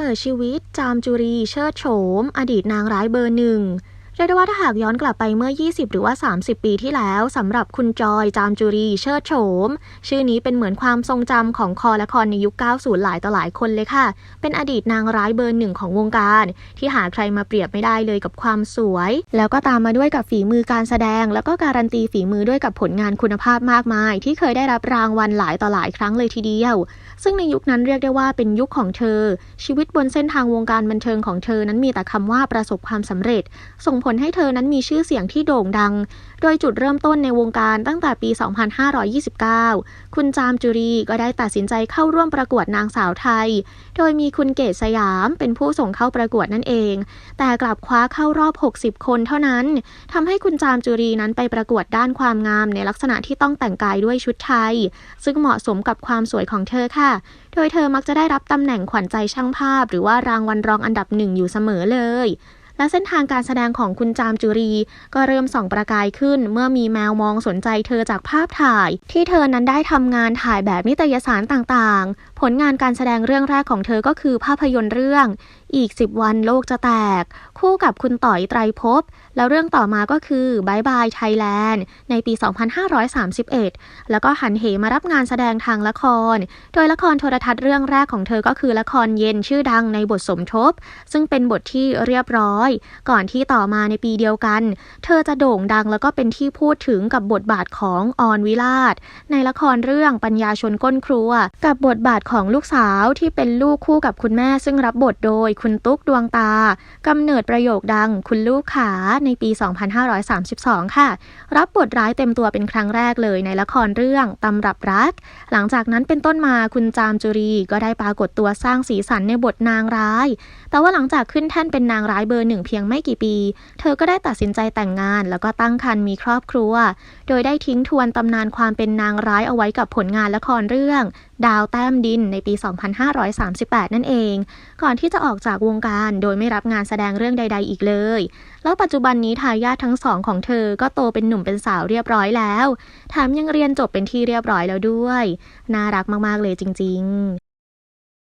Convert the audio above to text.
เปิดชีวิตจามจุรีเชิดโฉม อดีตนางร้ายเบอร์หนึ่ง เรียกได้ว่าถ้าหากย้อนกลับไปเมื่อ 20 หรือว่า 30 ปีที่แล้วสำหรับคุณจอยจามจุรีเชิดโฉม ชื่อนี้เป็นเหมือนความทรงจำของคอละครในยุค 90 หลายต่อหลายคนเลยค่ะ เป็นอดีตนางร้ายเบอร์หนึ่งของวงการ ที่หาใครมาเปรียบไม่ได้เลยกับความสวย แล้วก็ตามมาด้วยกับฝีมือการแสดง แล้วก็การันตีฝีมือด้วยกับผลงานคุณภาพมากมาย ที่เคยได้รับรางวัลหลายต่อหลายครั้งเลยทีเดียว ซึ่งในยุคนั้นเรียกได้ว่าเป็นยุคของเธอ ชีวิตบนเส้นทางวงการบันเทิงของเธอนั้นมีแต่คำว่าประสบความสำเร็จส่งผลให้เธอนั้นมีชื่อเสียงที่โด่งดัง โดยจุดเริ่มต้นในวงการตั้งแต่ปี 2529 คุณจามจุรีก็ได้ตัดสินใจเข้าร่วมประกวดนางสาวไทย โดยมีคุณเกศสยามเป็นผู้ส่งเข้าประกวดนั่นเอง แต่กลับคว้าเข้ารอบ 60 คนเท่านั้นทำให้คุณจามจุรีนั้นไปประกวดด้านความงามในลักษณะที่ต้องแต่งกายด้วยชุดไทย ซึ่งเหมาะสมกับความสวยของเธอค่ะ โดยเธอมักจะได้รับตำแหน่งขวัญใจช่างภาพ หรือว่ารางวัลรองอันดับหนึ่งอยู่เสมอเลย และเส้นทางการแสดงของคุณจามจุรี ก็เริ่มส่องประกายขึ้น เมื่อมีแมวมองสนใจเธอจากภาพถ่าย ที่เธอนั้นได้ทำงานถ่ายแบบนิตยสารต่างๆ ผลงานการแสดงเรื่องแรกของเธอก็คือภาพยนตร์เรื่องอีก 10 วันโลกจะแตก คู่กับคุณต่อยไตรภพแล้วเรื่องต่อมาก็คือบายบายไทยแลนด์ในปี 2531 แล้วก็หันเหมารับงานแสดงทางละคร โดยละครโทรทัศน์เรื่องแรกของเธอก็คือละครเย็นชื่อดังในบทสมทบ ซึ่งเป็นบทที่เรียบร้อย ก่อนที่ต่อมาในปีเดียวกัน เธอจะโด่งดังแล้วก็เป็นที่พูดถึงกับบทบาทของออนวิลาศในละครเรื่องปัญญาชนก้นครัว กับบทบาทของลูกสาวที่เป็นลูกคู่กับคุณแม่ซึ่งรับบทโดยคุณตุ๊กดวงตากำเนิดประโยคดังคุณลูกขาในปี 2532 ค่ะ รับบทร้ายเต็มตัวเป็นครั้งแรกเลยในละครเรื่องตำรับรัก หลังจากนั้นเป็นต้นมาคุณจามจุรีก็ได้ปรากฏตัวสร้างสีสันในบทนางร้าย แต่ว่าหลังจากขึ้นแท่นเป็นนางร้ายเบอร์หนึ่งเพียงไม่กี่ปี เธอก็ได้ตัดสินใจแต่งงาน แล้วก็ตั้งครรภ์มีครอบครัว โดยได้ทิ้งทวนตำนานความเป็นนางร้ายเอาไว้กับผลงานละครเรื่อง ดาวแต้มดินในปี 2538 นั่นเอง ก่อนที่จะออกจากวงการโดยไม่รับงานแสดงเรื่องใด ๆ อีกเลย แล้วปัจจุบันนี้ทายาททั้งสองของเธอก็โตเป็นหนุ่มเป็นสาวเรียบร้อยแล้วแถมยังเรียนจบเป็นที่เรียบร้อยแล้วด้วย น่ารักมาก ๆ เลยจริง ๆ